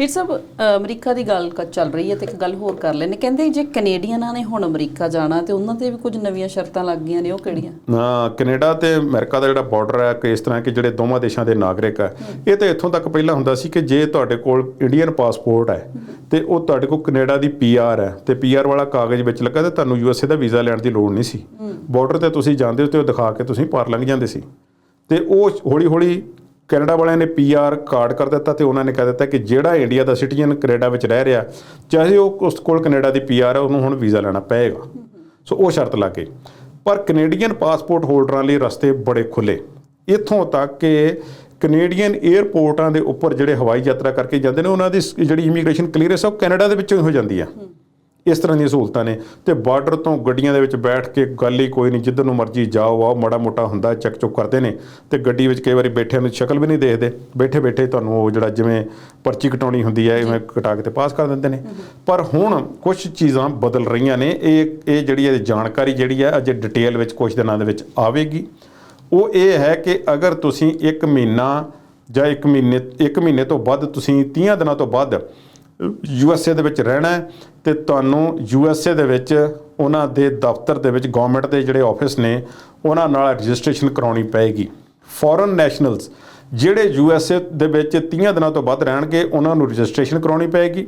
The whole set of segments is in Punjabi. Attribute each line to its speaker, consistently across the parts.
Speaker 1: ਹਿਟ ਸਭ ਅਮਰੀਕਾ ਦੀ ਗੱਲ ਚੱਲ ਰਹੀ ਹੈ ਤੇ ਇੱਕ ਗੱਲ ਹੋਰ ਕਰ ਲੈਣੇ ਕਹਿੰਦੇ ਜੇ ਕੈਨੇਡੀਅਨਾਂ ਨੇ ਹੁਣ ਅਮਰੀਕਾ ਜਾਣਾ ਤੇ ਉਹਨਾਂ ਤੇ ਵੀ ਕੁਝ ਨਵੀਆਂ ਸ਼ਰਤਾਂ ਲੱਗ ਗਈਆਂ ਨੇ ਉਹ ਕਿਹੜੀਆਂ?
Speaker 2: ਨਾ ਕੈਨੇਡਾ ਤੇ ਅਮਰੀਕਾ ਦਾ ਜਿਹੜਾ ਬਾਰਡਰ ਹੈ ਕਿ ਇਸ ਤਰ੍ਹਾਂ ਕਿ ਜਿਹੜੇ ਦੋਵਾਂ ਦੇਸ਼ਾਂ ਦੇ ਨਾਗਰਿਕ ਹੈ ਇਹ ਤਾਂ ਇੱਥੋਂ ਤੱਕ ਪਹਿਲਾਂ ਹੁੰਦਾ ਸੀ ਕਿ ਜੇ ਤੁਹਾਡੇ ਕੋਲ ਇੰਡੀਅਨ ਪਾਸਪੋਰਟ ਹੈ ਤੇ ਉਹ ਤੁਹਾਡੇ ਕੋਲ ਕੈਨੇਡਾ ਦੀ ਪੀਆਰ ਹੈ ਤੇ ਪੀਆਰ ਵਾਲਾ ਕਾਗਜ਼ ਵਿੱਚ ਲੱਗਾ ਤੇ ਤੁਹਾਨੂੰ ਯੂਐਸਏ ਦਾ ਵੀਜ਼ਾ ਲੈਣ ਦੀ ਲੋੜ ਨਹੀਂ ਸੀ। ਬਾਰਡਰ ਤੇ ਤੁਸੀਂ ਜਾਂਦੇ ਹੋ ਤੇ ਉਹ ਦਿਖਾ ਕੇ ਤੁਸੀਂ ਪਾਰ ਲੰਘ ਜਾਂਦੇ ਸੀ। ਤੇ ਉਹ ਹੌਲੀ ਹੌਲੀ ਕੈਨੇਡਾ ਵਾਲਿਆਂ ਨੇ ਪੀਆਰ ਕਾਰਡ ਕਰ ਦਿੱਤਾ ਤੇ ਉਹਨਾਂ ਨੇ ਕਹਿ ਦਿੱਤਾ ਕਿ ਜਿਹੜਾ ਇੰਡੀਆ ਦਾ ਸਿਟੀਜ਼ਨ ਕੈਨੇਡਾ ਵਿੱਚ ਰਹਿ ਰਿਹਾ, ਚਾਹੇ ਉਹ ਉਸ ਕੋਲ ਕੈਨੇਡਾ ਦੀ ਪੀਆਰ ਹੈ ਉਹਨੂੰ ਹੁਣ ਵੀਜ਼ਾ ਲੈਣਾ ਪਏਗਾ। ਸੋ ਉਹ ਸ਼ਰਤ ਲਾ ਕੇ। ਪਰ ਕੈਨੇਡੀਅਨ ਪਾਸਪੋਰਟ ਹੋਲਡਰਾਂ ਲਈ ਰਸਤੇ ਬੜੇ ਖੁੱਲੇ ਇੱਥੋਂ ਤੱਕ ਕਿ ਕੈਨੇਡੀਅਨ 에ਅਰਪੋਰਟਾਂ ਦੇ ਉੱਪਰ ਜਿਹੜੇ ਹਵਾਈ ਯਾਤਰਾ ਕਰਕੇ ਜਾਂਦੇ ਨੇ, ਉਹਨਾਂ ਦੀ ਜਿਹੜੀ ਇਮੀਗ੍ਰੇਸ਼ਨ ਕਲੀਅਰੈਂਸ ਉਹ ਕੈਨੇਡਾ ਦੇ ਵਿੱਚੋਂ ਹੀ ਹੋ ਜਾਂਦੀ ਆ। ਇਸ ਤਰ੍ਹਾਂ ਦੀਆਂ ਸਹੂਲਤਾਂ ਨੇ। ਤੇ ਬਾਰਡਰ ਤੋਂ ਗੱਡੀਆਂ ਦੇ ਵਿੱਚ ਬੈਠ ਕੇ ਗੱਲ ਹੀ ਕੋਈ ਨਹੀਂ ਜਿੱਧਰ ਨੂੰ ਮਰਜ਼ੀ ਜਾਓ ਆਓ ਮਾੜਾ ਮੋਟਾ ਹੁੰਦਾ ਚੱਕ ਚੁੱਕ ਕਰਦੇ ਨੇ। ਤੇ ਗੱਡੀ ਵਿੱਚ ਕਈ ਵਾਰੀ ਬੈਠਿਆਂ ਨੂੰ ਸ਼ਕਲ ਵੀ ਨਹੀਂ ਦੇਖਦੇ। ਬੈਠੇ ਬੈਠੇ ਤੁਹਾਨੂੰ ਉਹ ਜਿਹੜਾ ਜਿਵੇਂ ਪਰਚੀ ਕਟਾਉਣੀ ਹੁੰਦੀ ਹੈ ਇਵੇਂ ਕਟਾ ਕੇ ਤੇ ਪਾਸ ਕਰ ਦਿੰਦੇ ਨੇ। ਪਰ ਹੁਣ ਕੁਝ ਚੀਜ਼ਾਂ ਬਦਲ ਰਹੀਆਂ ਨੇ। ਇਹ ਇਹ ਜਿਹੜੀ ਇਹ ਜਾਣਕਾਰੀ ਜਿਹੜੀ ਹੈ ਅਜੇ ਡਿਟੇਲ ਵਿੱਚ ਕੁਝ ਦਿਨਾਂ ਦੇ ਵਿੱਚ ਆਵੇਗੀ। ਉਹ ਇਹ ਹੈ ਕਿ ਅਗਰ ਤੁਸੀਂ 1 ਮਹੀਨਾ ਜਾਂ 1 ਮਹੀਨੇ 1 ਮਹੀਨੇ ਤੋਂ ਵੱਧ ਤੁਸੀਂ 30 ਦਿਨਾਂ ਤੋਂ ਵੱਧ ਯੂਐਸਏ ਦੇ ਵਿੱਚ ਰਹਿਣਾ ਹੈ ਤੇ ਤੁਹਾਨੂੰ ਯੂ ਐੱਸ ਏ ਦੇ ਵਿੱਚ ਉਹਨਾਂ ਦੇ ਦਫ਼ਤਰ ਦੇ ਵਿੱਚ ਗਵਰਨਮੈਂਟ ਦੇ ਜਿਹੜੇ ਆਫਿਸ ਨੇ, ਉਹਨਾਂ ਨਾਲ ਰਜਿਸਟ੍ਰੇਸ਼ਨ ਕਰਾਉਣੀ ਪਏਗੀ। ਫੋਰਨ ਨੈਸ਼ਨਲਸ ਜਿਹੜੇ ਯੂ ਐੱਸ ਏ ਦੇ ਵਿੱਚ 30 ਦਿਨਾਂ ਤੋਂ ਵੱਧ ਰਹਿਣਗੇ, ਉਹਨਾਂ ਨੂੰ ਰਜਿਸਟ੍ਰੇਸ਼ਨ ਕਰਾਉਣੀ ਪਏਗੀ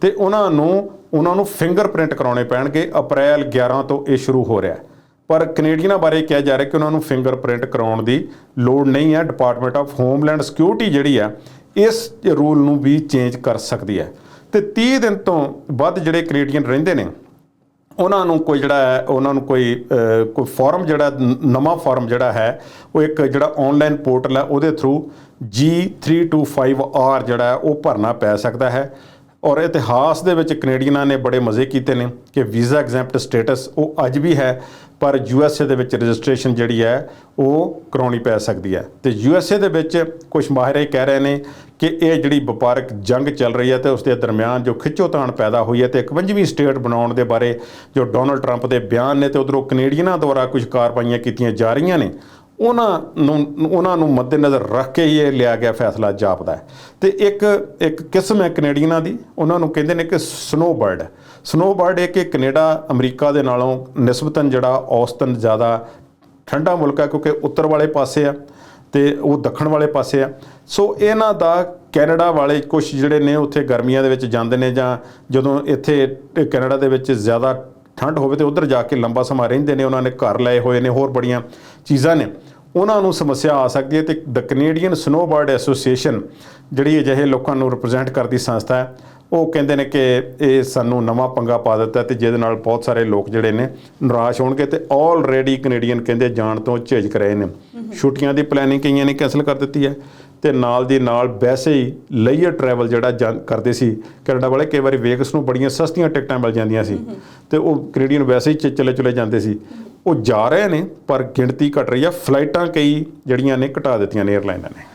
Speaker 2: ਤੇ ਉਹਨਾਂ ਨੂੰ ਉਹਨਾਂ ਨੂੰ ਫਿੰਗਰਪ੍ਰਿੰਟ ਕਰਾਉਣੇ ਪੈਣਗੇ। ਅਪ੍ਰੈਲ 11 ਤੋਂ ਇਹ ਸ਼ੁਰੂ ਹੋ ਰਿਹਾ ਹੈ। ਪਰ ਕੈਨੇਡੀਅਨਾਂ ਬਾਰੇ ਕਿਹਾ ਜਾ ਰਿਹਾ ਕਿ ਉਹਨਾਂ ਨੂੰ ਫਿੰਗਰਪ੍ਰਿੰਟ ਕਰਾਉਣ ਦੀ ਲੋੜ ਨਹੀਂ ਹੈ। ਡਿਪਾਰਟਮੈਂਟ ਆਫ ਹੋਮਲੈਂਡ ਸਿਕਿਉਰਿਟੀ ਜਿਹੜੀ ਹੈ, ਇਸ ਰੂਲ ਨੂੰ ਵੀ ਚੇਂਜ ਕਰ ਸਕਦੀ ਹੈ। ਤੇ 30 ਦਿਨ ਤੋਂ ਵੱਧ ਜਿਹੜੇ ਕੈਨੇਡੀਅਨ ਰਹਿੰਦੇ ਨੇ, ਉਹਨਾਂ ਨੂੰ ਕੋਈ ਜਿਹੜਾ ਹੈ, ਉਹਨਾਂ ਨੂੰ ਕੋਈ ਕੋਈ ਫਾਰਮ ਜਿਹੜਾ ਨਵਾਂ ਫਾਰਮ ਜਿਹੜਾ ਹੈ, ਉਹ ਇੱਕ ਜਿਹੜਾ ਆਨਲਾਈਨ ਪੋਰਟਲ ਹੈ, ਉਹਦੇ ਥਰੂ G325R ਜਿਹੜਾ ਹੈ, ਉਹ ਭਰਨਾ ਪੈ ਸਕਦਾ ਹੈ। ਔਰ ਇਤਿਹਾਸ ਦੇ ਵਿੱਚ ਕੈਨੇਡੀਅਨਾਂ ਨੇ ਬੜੇ ਮਜ਼ੇ ਕੀਤੇ ਨੇ ਕਿ ਵੀਜ਼ਾ ਐਗਜ਼ੈਂਪਟ ਸਟੇਟਸ ਉਹ ਅੱਜ ਵੀ ਹੈ, ਪਰ ਯੂ ਐੱਸ ਏ ਦੇ ਵਿੱਚ ਰਜਿਸਟ੍ਰੇਸ਼ਨ ਜਿਹੜੀ ਹੈ, ਉਹ ਕਰਾਉਣੀ ਪੈ ਸਕਦੀ ਹੈ। ਤੇ ਏ ਦੇ ਵਿੱਚ ਕੁਝ ਮਾਹਿਰ ਇਹ ਕਹਿ ਰਹੇ ਨੇ ਕਿ ਇਹ ਜਿਹੜੀ ਵਪਾਰਕ ਜੰਗ ਚੱਲ ਰਹੀ ਹੈ ਤੇ ਉਸ ਦੇ ਦਰਮਿਆਨ ਜੋ ਖਿੱਚੋਤਾਣ ਪੈਦਾ ਹੋਈ ਹੈ ਤੇ 51ਵੀਂ ਸਟੇਟ ਬਣਾਉਣ ਦੇ ਬਾਰੇ ਜੋ ਡੋਨਲਡ ਟਰੰਪ ਦੇ ਬਿਆਨ ਨੇ ਤੇ ਉਧਰੋਂ ਕੈਨੇਡੀਅਨਾਂ ਦੁਆਰਾ ਕੁਝ ਕਾਰਵਾਈਆਂ ਕੀਤੀਆਂ ਜਾ ਰਹੀਆਂ ਨੇ ਉਹਨਾਂ ਨੂੰ ਉਹਨਾਂ ਨੂੰ ਮੱਦੇਨਜ਼ਰ ਰੱਖ ਕੇ ਹੀ ਇਹ ਲਿਆ ਗਿਆ ਫੈਸਲਾ ਜਾਪਦਾ ਹੈ। ਤੇ ਇੱਕ ਇੱਕ ਕਿਸਮ ਹੈ ਕੈਨੇਡੀਅਨਾਂ ਦੀ। ਉਹਨਾਂ ਨੂੰ ਕਹਿੰਦੇ ਨੇ ਕਿ ਸਨੋਬਰਡ। ਸਨੋਬਰਡ ਇਹ ਕਿ ਕੈਨੇਡਾ, ਅਮਰੀਕਾ ਦੇ ਨਾਲੋਂ ਨਿਸਬਤਨ ਜਿਹੜਾ ਔਸਤਨ ਜ਼ਿਆਦਾ ਠੰਡਾ ਮੁਲਕ ਹੈ ਕਿਉਂਕਿ ਉੱਤਰ ਵਾਲੇ ਪਾਸੇ ਆ ਤੇ ਉਹ ਦੱਖਣ ਵਾਲੇ ਪਾਸੇ ਆ। ਸੋ ਇਹਨਾਂ ਦਾ ਕੈਨੇਡਾ ਵਾਲੇ ਕੁਝ ਜਿਹੜੇ ਨੇ ਉੱਥੇ ਗਰਮੀਆਂ ਦੇ ਵਿੱਚ ਜਾਂਦੇ ਨੇ ਜਾਂ ਜਦੋਂ ਇੱਥੇ ਕੈਨੇਡਾ ਦੇ ਵਿੱਚ ਜ਼ਿਆਦਾ ਠੰਡ ਹੋਵੇ ਤੇ ਉਧਰ ਜਾ ਕੇ ਲੰਬਾ ਸਮਾਂ ਰਹਿੰਦੇ ਨੇ, ਉਹਨਾਂ ਨੇ ਘਰ ਲਏ ਹੋਏ ਨੇ, ਹੋਰ ਬੜੀਆਂ ਚੀਜ਼ਾਂ ਨੇ। ਉਹਨਾਂ ਨੂੰ ਸਮੱਸਿਆ ਆ ਸਕਦੀ ਹੈ ਤੇ ਦ ਕੈਨੇਡੀਅਨ ਸਨੋਬਰਡ ਐਸੋਸੀਏਸ਼ਨ ਜਿਹੜੀ ਅਜਿਹੇ ਲੋਕਾਂ ਨੂੰ ਰਿਪਰੈਜ਼ੈਂਟ ਕਰਦੀ ਸੰਸਥਾ ਹੈ, ਉਹ ਕਹਿੰਦੇ ਨੇ ਕਿ ਇਹ ਸਾਨੂੰ ਨਵਾਂ ਪੰਗਾ ਪਾ ਦਿੱਤਾ ਤੇ ਜਿਹਦੇ ਨਾਲ ਬਹੁਤ ਸਾਰੇ ਲੋਕ ਜਿਹੜੇ ਨੇ ਨਿਰਾਸ਼ ਹੋਣਗੇ ਤੇ ਆਲਰੇਡੀ ਕੈਨੇਡੀਅਨ ਕਹਿੰਦੇ ਜਾਣ ਤੋਂ ਝਿਜਕ ਰਹੇ ਨੇ। ਛੁੱਟੀਆਂ ਦੀ ਪਲੈਨਿੰਗ ਕਈਆਂ ਨੇ ਕੈਨਸਲ ਕਰ ਦਿੱਤੀ ਹੈ ਤੇ ਨਾਲ ਦੀ ਨਾਲ ਵੈਸੇ ਹੀ ਲਈਅਰ ਟਰੈਵਲ ਜਿਹੜਾ ਜਾਂ- ਕਰਦੇ ਸੀ, ਕੈਨੇਡਾ ਵਾਲੇ ਕਈ ਵਾਰੀ ਵੇਗਸ ਨੂੰ ਬੜੀਆਂ ਸਸਤੀਆਂ ਟਿਕਟਾਂ ਮਿਲ ਜਾਂਦੀਆਂ ਸੀ ਤੇ ਉਹ ਕੈਨੇਡੀਅਨ ਵੈਸੇ ਹੀ ਚਲੇ ਚਲੇ ਜਾਂਦੇ ਸੀ। ਉਹ ਜਾ ਰਹੇ ਨੇ, ਪਰ ਗਿਣਤੀ ਘਟ ਰਹੀ ਆ ਫਲਾਈਟਾਂ ਕਈ ਜਿਹੜੀਆਂ ਨੇ ਘਟਾ ਦਿੱਤੀਆਂ ਨੇ 에ਅਰਲਾਈਨਾਂ ਨੇ।